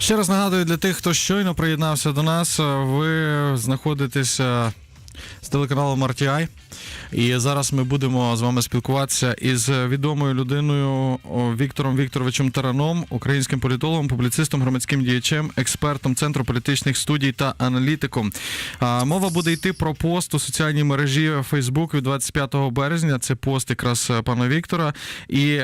Ще раз нагадую для тих, хто щойно приєднався до нас. Ви знаходитеся з телеканалом RTI. І зараз ми будемо з вами спілкуватися із відомою людиною Віктором Вікторовичем Тараном, українським політологом, публіцистом, громадським діячем, експертом Центру політичних студій та аналітиком. Мова буде йти про пост у соціальній мережі Facebook від 25 березня. Це пост якраз е, пана Віктора. І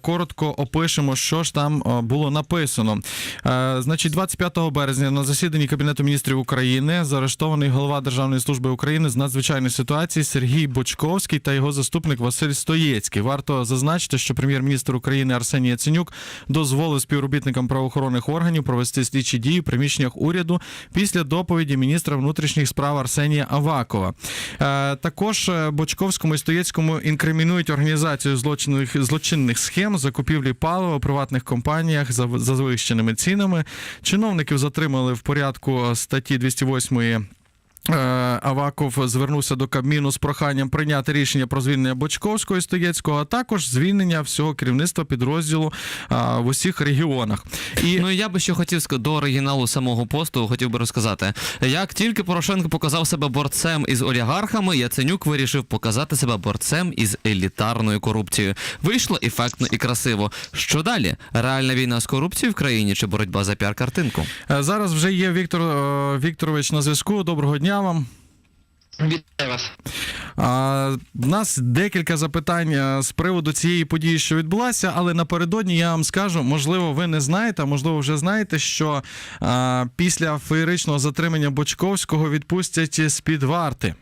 коротко опишемо, що ж там було написано. Е, Значить, 25 березня на засіданні Кабінету міністрів України заарештований голова Державної служби України з надзвичайної ситуації Сергій Бочковський та його заступник Василь Стоєцький. Варто зазначити, що прем'єр-міністр України Арсеній Яценюк дозволив співробітникам правоохоронних органів провести слідчі дії в приміщеннях уряду після доповіді міністра внутрішніх справ Арсенія Авакова. Е, Також е, Бочковському і Стоєцькому інкримінують організацію злочинних злочинних схем закупівлі палива у приватних компаніях за, за завищеними цінами. Чиновників затримали в порядку статті 208 Е, Аваков звернувся до Кабміну з проханням прийняти рішення про звільнення Бочковського і Стоєцького, а також звільнення всього керівництва підрозділу а, в усіх регіонах. І Ну я би ще хотів до оригіналу самого посту хотів би розказати. Як тільки Порошенко показав себе борцем із олігархами, Яценюк вирішив показати себе борцем із елітарною корупцією. Вийшло ефектно і красиво. Що далі? Реальна війна з корупцією в країні чи боротьба за піар-картинку? е, зараз вже є Віктор е, Вікторович на зв'язку. Доброго дня вам. Вітаю вас. А, в нас декілька запитань е, з приводу цієї події, що відбулася, але напередодні я вам скажу, можливо, ви не знаєте, а можливо, вже знаєте, що а, після феєричного затримання Бочковського відпустять з-під варти.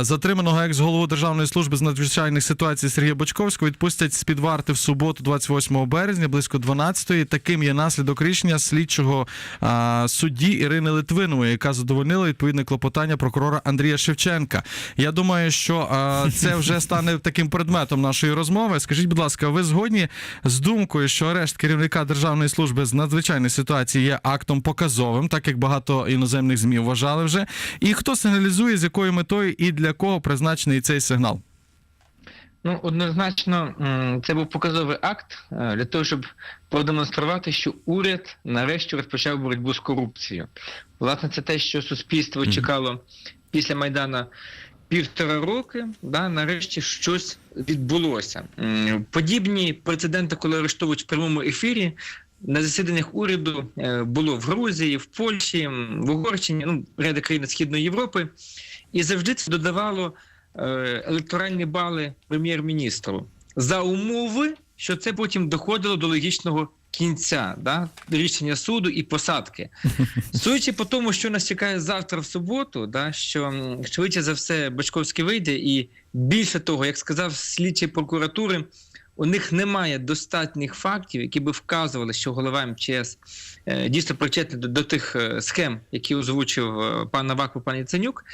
Затриманого екс-голову Державної служби з надзвичайних ситуацій Сергія Бочковського відпустять з під варти в суботу, 28 березня, близько 12-ї. Таким є наслідок рішення слідчого а, судді Ірини Литвинової, яка задовольнила відповідне клопотання прокурора Андрія Шевченка. Я думаю, що а, це вже стане таким предметом нашої розмови. Скажіть, будь ласка, ви згодні з думкою, що арешт керівника Державної служби з надзвичайних ситуацій є актом показовим, так як багато іноземних змі вважали вже. І хто сигналізує, з якою метою і для кого призначений цей сигнал? Ну, однозначно, це був показовий акт е, для того, щоб продемонструвати, що уряд нарешті розпочав боротьбу з корупцією. Власне, це те, що суспільство чекало після Майдана півтора роки. Да, нарешті щось відбулося. Подібні прецеденти, коли арештовують в прямому ефірі. На засіданнях уряду е, було в Грузії, в Польщі, в Угорщині, ну, ряди країн Східної Європи, і завжди це додавало е, електоральні бали прем'єр-міністру за умови, що це потім доходило до логічного кінця, да? рішення суду і посадки. Судячи по тому, що нас чекає завтра в суботу, да? що швидше за все Бачковський вийде, і більше того, як сказав слідчий прокуратури, у них немає достатніх фактів, які би вказували, що голова МЧС е, дійсно причетний до, до тих е, схем, які озвучив е, пан Наваков, пан Яценюк,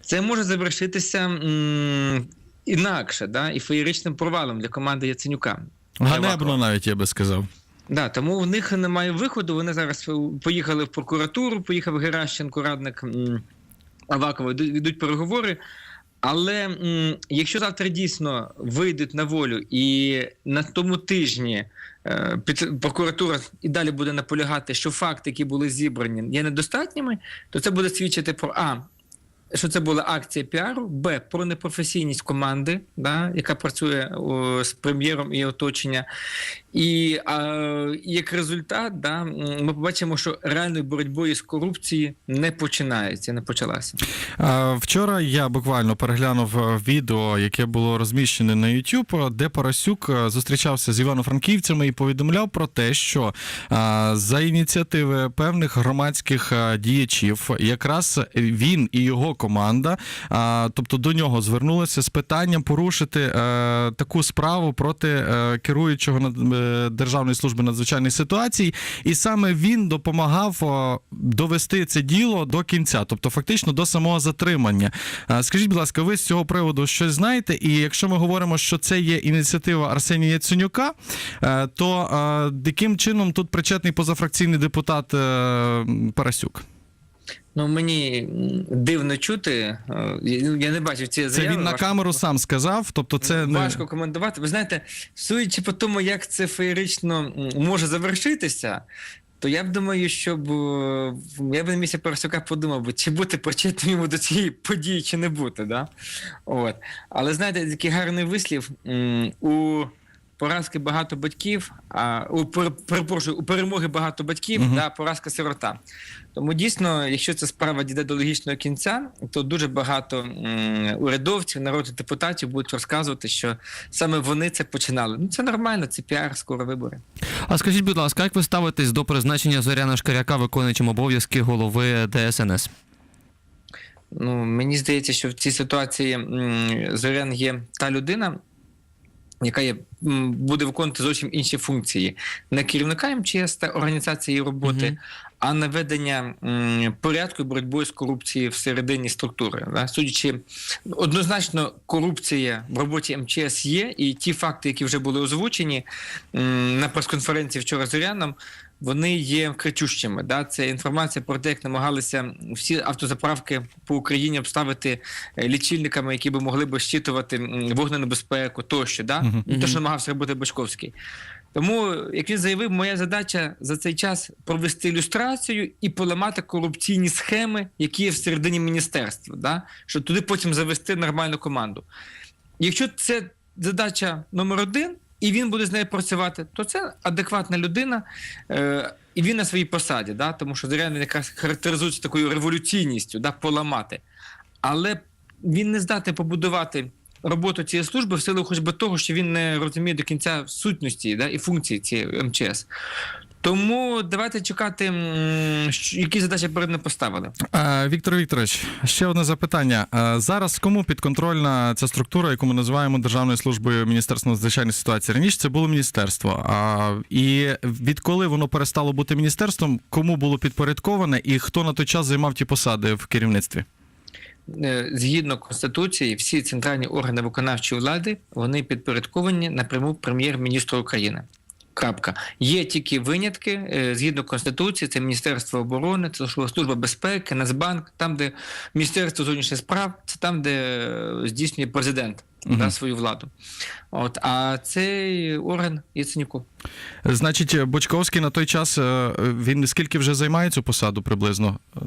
це може завершитися м, інакше, да, і феєричним провалом для команди Яценюка. Ганебно, навіть я би сказав. Да, тому в них немає виходу. Вони зараз поїхали в прокуратуру, поїхав Геращенко, радник Авакова, йдуть переговори. Але м, якщо завтра дійсно вийдуть на волю, і на тому тижні е, під, прокуратура і далі буде наполягати, що факти, які були зібрані, є недостатніми, то це буде свідчити про А. Що це була акція піару, Б. Про непрофесійність команди, да, яка працює о, з прем'єром і оточення. І а, як результат, да, ми побачимо, що реальною боротьбою з корупцією не починається, не почалася. Вчора я буквально переглянув е, відео, яке було розміщене на YouTube, де Парасюк е, зустрічався з івано-франківцями і повідомляв про те, що а, за ініціативи певних громадських е, діячів, якраз він і його команда, а, тобто до нього звернулися з питанням порушити е, таку справу проти е, керуючого над- е, Державної служби надзвичайних ситуацій, і саме він допомагав довести це діло до кінця, тобто фактично до самого затримання. Скажіть, будь ласка, ви з цього приводу щось знаєте? І якщо ми говоримо, що це є ініціатива Арсенія Яценюка, е, то е, яким чином тут причетний позафракційний депутат е, Парасюк? Ну мені дивно чути. е, Я не бачив ці Це він на важко- камеру сам сказав. Тобто, це не важко коментувати. Ви знаєте, судячи по тому, як це феєрично може завершитися, то я б думаю, щоб е, я б на місці Парасюка подумав би, чи бути причетним йому до цієї події, чи не бути. Да? От. Але знаєте, такий гарний вислів у поразки багато батьків, а у пер- перепрошую, у перемоги багато батьків, Мгм. да, поразка сирота. Тому дійсно, якщо ця справа дійде до логічного кінця, то дуже багато урядовців, народних депутатів будуть розказувати, що саме вони це починали. Ну це нормально, це піар, скоро вибори. А скажіть, будь ласка, як ви ставитесь до призначення Зоряна Шкаряка виконуючим обов'язки голови ДСНС? Ну, мені здається, що в цій ситуації Зорян є та людина, яка є, буде виконувати зовсім інші функції. Не керівника МЧС та організації роботи, Мгм. а наведення порядку і боротьбою з корупцією всередині структури. Да? Судячи, однозначно, корупція в роботі МЧС є, і ті факти, які вже були озвучені на прес-конференції вчора з Зоряном, вони є кричущими. Да? Це інформація про те, як намагалися всі автозаправки по Україні обставити е, лічильниками, які би могли б щитувати вогненебезпеку тощо. Да? Мгм. Ну, Те, що намагався робити Бочковський. Тому, як він заявив, моя задача за цей час провести ілюстрацію і поламати корупційні схеми, які є всередині міністерства, да? щоб туди потім завести нормальну команду. Якщо це задача номер один, і він буде з нею працювати, то це адекватна людина, е, і він на своїй посаді, да? тому що Зоряnin якраз характеризується такою революційністю, да? поламати. Але він не здатний побудувати роботу цієї служби в силу хоч би того, що він не розуміє до кінця сутності да, і функції цієї МЧС. Тому давайте чекати, які задачі перед ним поставили. Е, Віктор Вікторович, ще одне запитання. Е, Зараз кому підконтрольна ця структура, яку ми називаємо Державною службою Міністерства надзвичайних ситуацій? Раніше це було міністерство. А, і відколи воно перестало бути міністерством, кому було підпорядковане і хто на той час займав ті посади в керівництві? Е, Згідно конституції, всі центральні органи виконавчої влади вони підпорядковані напряму прем'єр-міністру України. Крапка. Є тільки винятки е, згідно конституції. Це Міністерство оборони, це Служба- безпеки, Нацбанк, там, де Міністерство зовнішніх справ, це там, де е, здійснює президент Мгм. да, свою владу. От а цей орган Яценюку. Значить, Бочковський на той час е, він скільки вже займає цю посаду приблизно? Е,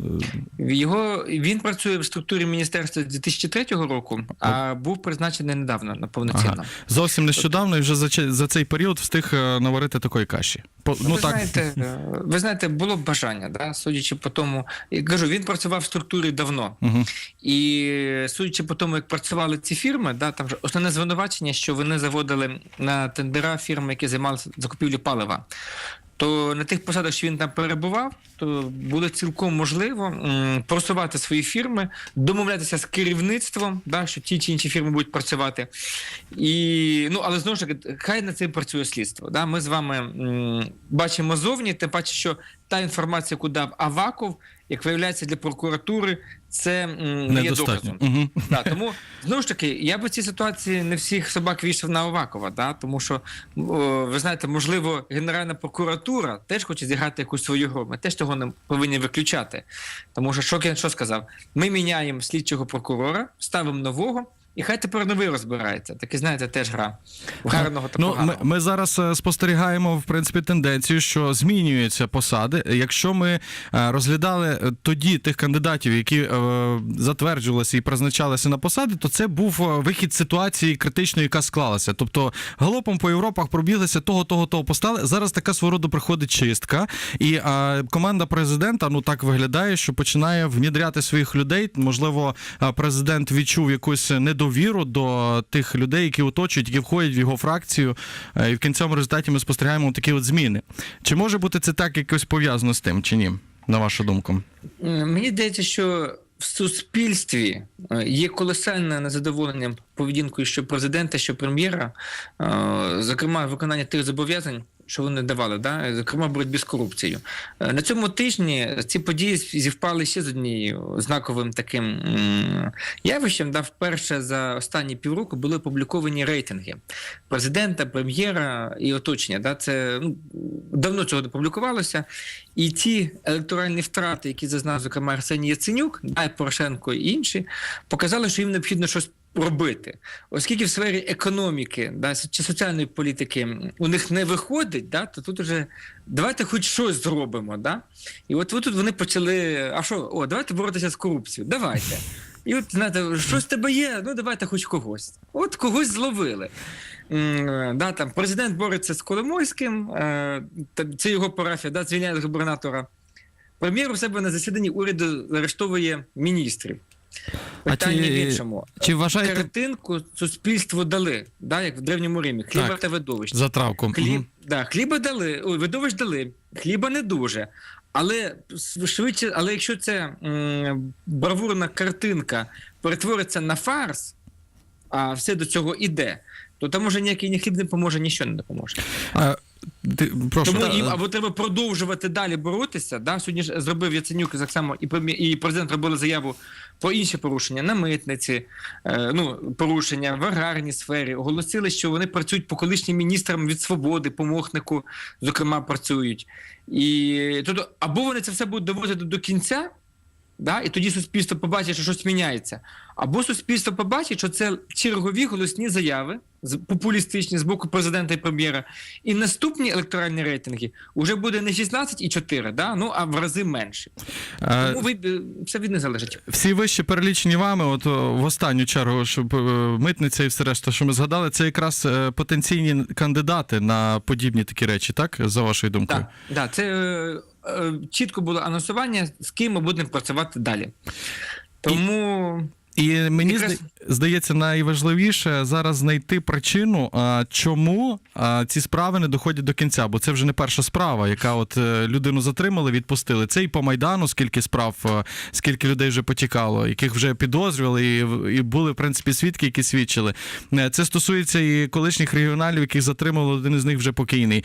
Його він працює в структурі міністерства з 2003 року, а був призначений недавно на повноцінно. Ага. Зовсім нещодавно і вже за, за цей період встиг е, наварити такої каші. По, ну ви, так, знаєте, ви знаєте, було б бажання, да? судячи по тому, я кажу, він працював в структурі давно. Угу. І судячи по тому, як працювали ці фірми, да, там же основне звинувачення, що вони заводили на тендера фірми, які займалися закупівлею палива. То на тих посадах, що він там перебував, то буде цілком можливо просувати свої фірми, домовлятися з керівництвом, да, що ті чи інші фірми будуть працювати. І, ну, але знову ж таки, хай над цим працює слідство. Да? Ми з вами бачимо зовні, тим паче, що та інформація, яку дав Аваков, як виявляється для прокуратури, це не є доказом. Угу. Да, тому знову ж таки, я би в цій ситуації не всіх собак вішав на Овакова, да, тому що о, ви знаєте, можливо, Генеральна прокуратура теж хоче зіграти якусь свою гру. Ми теж того не повинні виключати. Тому що Шокін що сказав? Ми міняємо слідчого прокурора, ставимо нового. І хай тепер новий розбирається. Таки, знаєте, теж гра. Гарного та Ну, ми, ми зараз е, спостерігаємо в принципі тенденцію, що змінюються посади. Якщо ми е, розглядали е, тоді тих кандидатів, які затверджувалися і призначалися на посади, то це був вихід ситуації критичної, яка склалася. Тобто галопом по Європах пробіглися того, того, того постали. Зараз така свого роду приходить чистка, і е, команда президента ну так виглядає, що починає внідряти своїх людей. Можливо, президент відчув якусь недовіру до тих людей, які оточують, які входять в його фракцію. Е, І в кінцевому результаті ми спостерігаємо такі от зміни. Чи може бути це так якось пов'язано з тим, чи ні? На вашу думку? Мені здається, що в суспільстві е, є колосальне незадоволення поведінкою що президента, що прем'єра, е, зокрема, виконання тих зобов'язань. Що вони давали, да? зокрема, боротьбі з корупцією. Е, На цьому тижні ці події зівпали ще з однією знаковим таким явищем. Да? Вперше за останні півроку були опубліковані рейтинги президента, прем'єра і оточення. Да? Це ну, давно цього не публікувалося. І ті електоральні втрати, які зазнав, зокрема, Арсеній Яценюк, Дай Порошенко і інші, показали, що їм необхідно щось робити. Оскільки в сфері економіки да, чи соціальної політики у них не виходить, да, то тут уже давайте хоч щось зробимо. Да? І от тут вони почали: а що, о, давайте боротися з корупцією. Давайте. І от знаєте, щось тебе є, ну давайте хоч когось. От когось зловили. Да, там, президент бореться з Коломойським, е, це його парафія, да, звільняє губернатора. Прем'єр у себе на засіданні уряду арештовує міністрів. А Питання чи- в іншому. Чи вважаєте, Картинку суспільству дали, да, як в Древньому Римі, хліба Так. та видовищ. Затравку. Хліб, Мгм. да, хліба дали, ой, видовищ дали, хліба не дуже. Але швидше, але якщо ця м, бравурна картинка перетвориться на фарс, а все до цього іде, то там уже ніякий ні хліб не поможе, нічого не допоможе. А, ти, прошу. Тому та- їм або треба продовжувати далі боротися. Да? Сьогодні ж зробив Яценюк так само, і і президент робили заяву про інші порушення на митниці, е, ну порушення в аграрній сфері. Оголосили, що вони працюють по колишнім міністрам від свободи, помохнику, зокрема, працюють. І тобто, або вони це все будуть доводити до кінця. Да? І тоді суспільство побачить, що щось міняється. Або суспільство побачить, що це чергові голосні заяви, популістичні з боку президента і прем'єра. І наступні електоральні рейтинги вже буде не 16,4, да? ну а в рази менше. А, Тому ви, все від них залежить. всі вище перелічені вами, от в останню чергу, щоб е, митниця і все решта, що ми згадали, це якраз е, потенційні кандидати на подібні такі речі, так? За вашою думкою? Так, да, це е, е, чітко було анонсування, з ким ми будемо працювати далі. Тому мені Якраз- здається, найважливіше зараз знайти причину, чому ці справи не доходять до кінця. Бо це вже не перша справа, яка от е, людину затримали, відпустили. Це і по майдану, скільки справ, е, скільки людей вже потікало, яких вже підозрювали, і, і були в принципі свідки, які свідчили. Е, Це стосується і колишніх регіоналів, яких затримали. Один із них вже покійний.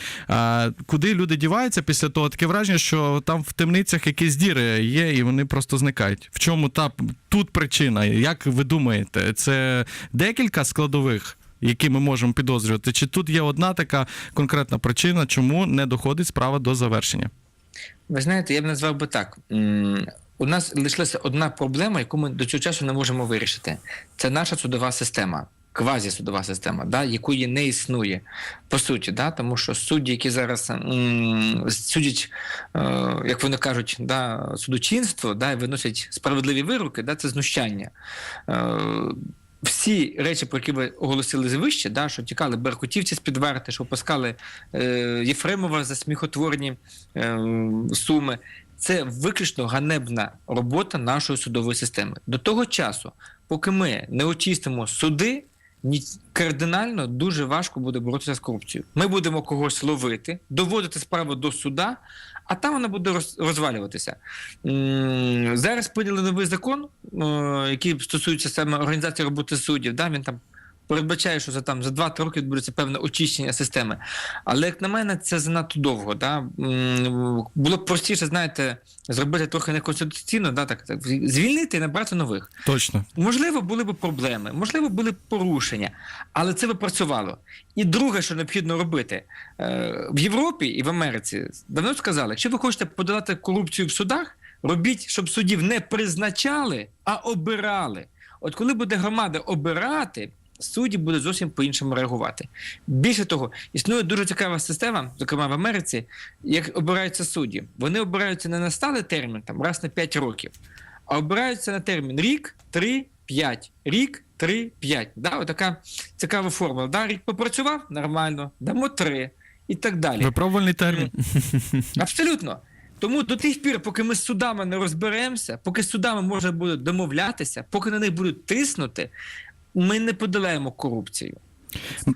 Куди люди діваються після того? Таке враження, що там в темницях якісь діри є, і вони просто зникають. В чому та тут причина? Як ви думаєте, це декілька складових, які ми можемо підозрювати? Чи тут є одна така конкретна причина, чому не доходить справа до завершення? ви знаєте, я б назвав би так. У нас лишилася одна проблема, яку ми до цього часу не можемо вирішити. Це наша судова система. Квазісудова система, да, якої не існує по суті, да, тому що судді, які зараз м, судять, е, як вони кажуть, да, судочинство, да, і виносять справедливі вироки, да, це знущання. Е, всі речі, про які ви оголосили вище, да, що тікали беркутівці з під варти, що опускали е, Єфремова за сміхотворні е, суми. Це виключно ганебна робота нашої судової системи. До того часу, поки ми не очистимо суди, кардинально дуже важко буде боротися з корупцією. Ми будемо когось ловити, доводити справу до суда, а там вона буде розвалюватися. Зараз прийняли новий закон, е, який стосується саме організації роботи суддів. Да? Він там передбачає, що за там за 2-3 роки відбудеться певне очищення системи. Але як на мене, це занадто довго. Да? Було б простіше, знаєте, зробити трохи неконституційно, да? так, так, звільнити і набрати нових. Точно. Можливо, були б проблеми, можливо, були б порушення, але це би працювало. І друге, що необхідно робити е, в Європі і в Америці, давно сказали, якщо ви хочете подолати корупцію в судах, робіть, щоб суддів не призначали, а обирали. От коли буде громада обирати, судді будуть зовсім по-іншому реагувати. Більше того, існує дуже цікава система, зокрема в Америці, як обираються судді. Вони обираються не на сталий термін, там раз на 5 років, а обираються на термін рік, три, п'ять. Рік, три, п'ять. Да, отака цікава формула. Да, рік попрацював нормально, дамо три і так далі. Випробувальний термін. Абсолютно. Тому до тих пір, поки ми з судами не розберемося, поки з судами можна буде домовлятися, поки на них будуть тиснути, ми не подолаємо корупцію.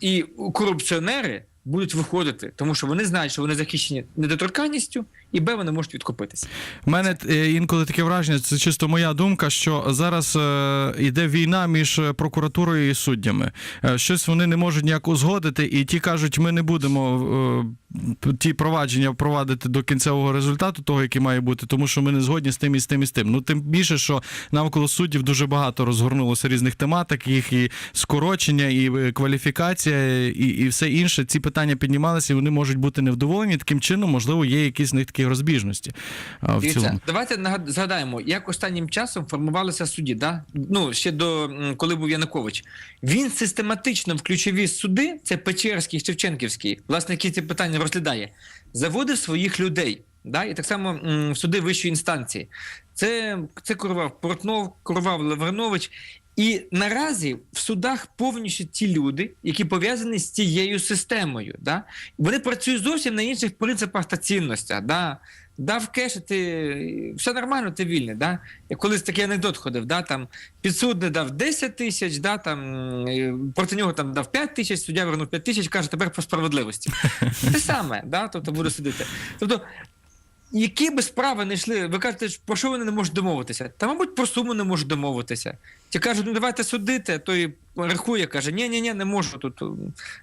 І корупціонери будуть виходити, тому що вони знають, що вони захищені недоторканністю, і Б, вони можуть відкупитися. У мене е, інколи таке враження, це чисто моя думка, що зараз е, йде війна між е, прокуратурою і суддями. Е, щось вони не можуть ніяк узгодити, і ті кажуть, ми не будемо е, ті провадження впровадити до кінцевого результату, того, який має бути, тому що ми не згодні з тим і з тим і з тим. Ну тим більше, що навколо суддів дуже багато розгорнулося різних тематик, їх і скорочення, і е, кваліфікація, і, і все інше. Ці питання піднімалися, і вони можуть бути невдоволені. Таким чином, можливо, є якісь них такі такі розбіжності. а, В Дивіться, цілому. давайте згадаємо, як останнім часом формувалися судді. Да? Ну, ще до коли був Янукович. Він систематично в ключові суди, це Печерський, Шевченківський, власне, який ці питання розглядає, заводив своїх людей. Да? І так само в суди вищої інстанції. Це, це курував Портнов, курував Лавринович. І наразі в судах повністю ті люди, які пов'язані з цією системою. Да? Вони працюють зовсім на інших принципах та цінностях. Да? Дав кеш, ти все нормально, ти вільний. Да? Я колись такий анекдот ходив, да? там підсудний дав 10 тисяч, да? там, е, проти нього там дав 5 тисяч, суддя вернув 5 тисяч, каже, тепер по справедливості. Те саме, да? тобто буде судити. Тобто, які би справи не йшли, ви кажете, про що вони не можуть домовитися? Та, мабуть, про суму не можуть домовитися. Ті кажуть, ну давайте судити, той рахує, каже, ні, ні, ні, не можу. Тут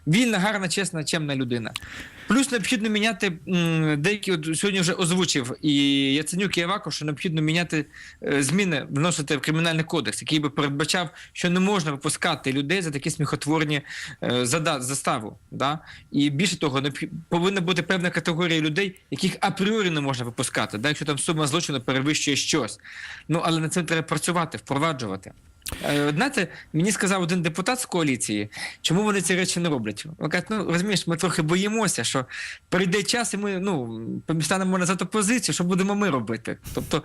вільна, гарна, чесна, чемна людина. Плюс необхідно міняти деякі, от сьогодні вже озвучив і Яценюк, і Аваков, що необхідно міняти е, зміни, вносити в кримінальний кодекс, який би передбачав, що не можна випускати людей за такі сміхотворні е, заставу. Да? І більше того, повинна бути певна категорія людей, яких апріорі не можна випускати, да? якщо там сума злочину перевищує щось. Ну але над цим треба працювати, впроваджувати. Е, Знаєте, мені сказав один депутат з коаліції, чому вони ці речі не роблять. Він каже, ну розумієш, ми трохи боїмося, що прийде час, і ми ну станемо назад опозицію, що будемо ми робити. Тобто,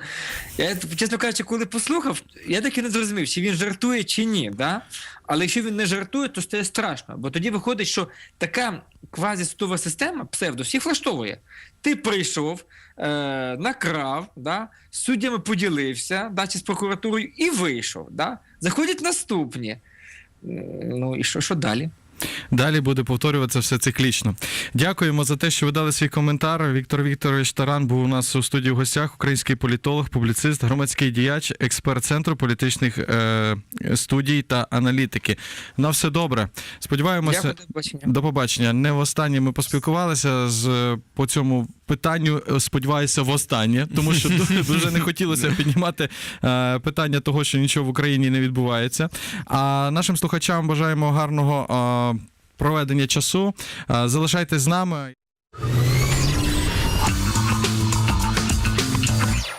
я чесно кажучи, коли послухав, я так і не зрозумів, чи він жартує, чи ні. Да? Але якщо він не жартує, то стає страшно. Бо тоді виходить, що така квазісудова система, псевдо, всіх влаштовує. Ти прийшов, е, накрав, да, з суддями поділився, да, чи з прокуратурою, і вийшов. Да? Заходять наступні. Ну і що, що далі? Далі буде повторюватися все циклічно. Дякуємо за те, що ви дали свій коментар. Віктор Вікторович Таран був у нас у студії в гостях, український політолог, публіцист, громадський діяч, експерт центру політичних е, студій та аналітики. На все добре. Сподіваємося. Дякую, до побачення. До побачення. Не останнє ми поспілкувалися з по цьому питанню. е, Сподіваюся, востаннє, тому що дуже, не хотілося піднімати е, питання того, що нічого в Україні не відбувається. А нашим слухачам бажаємо гарного е, проведення часу. Залишайтесь з нами.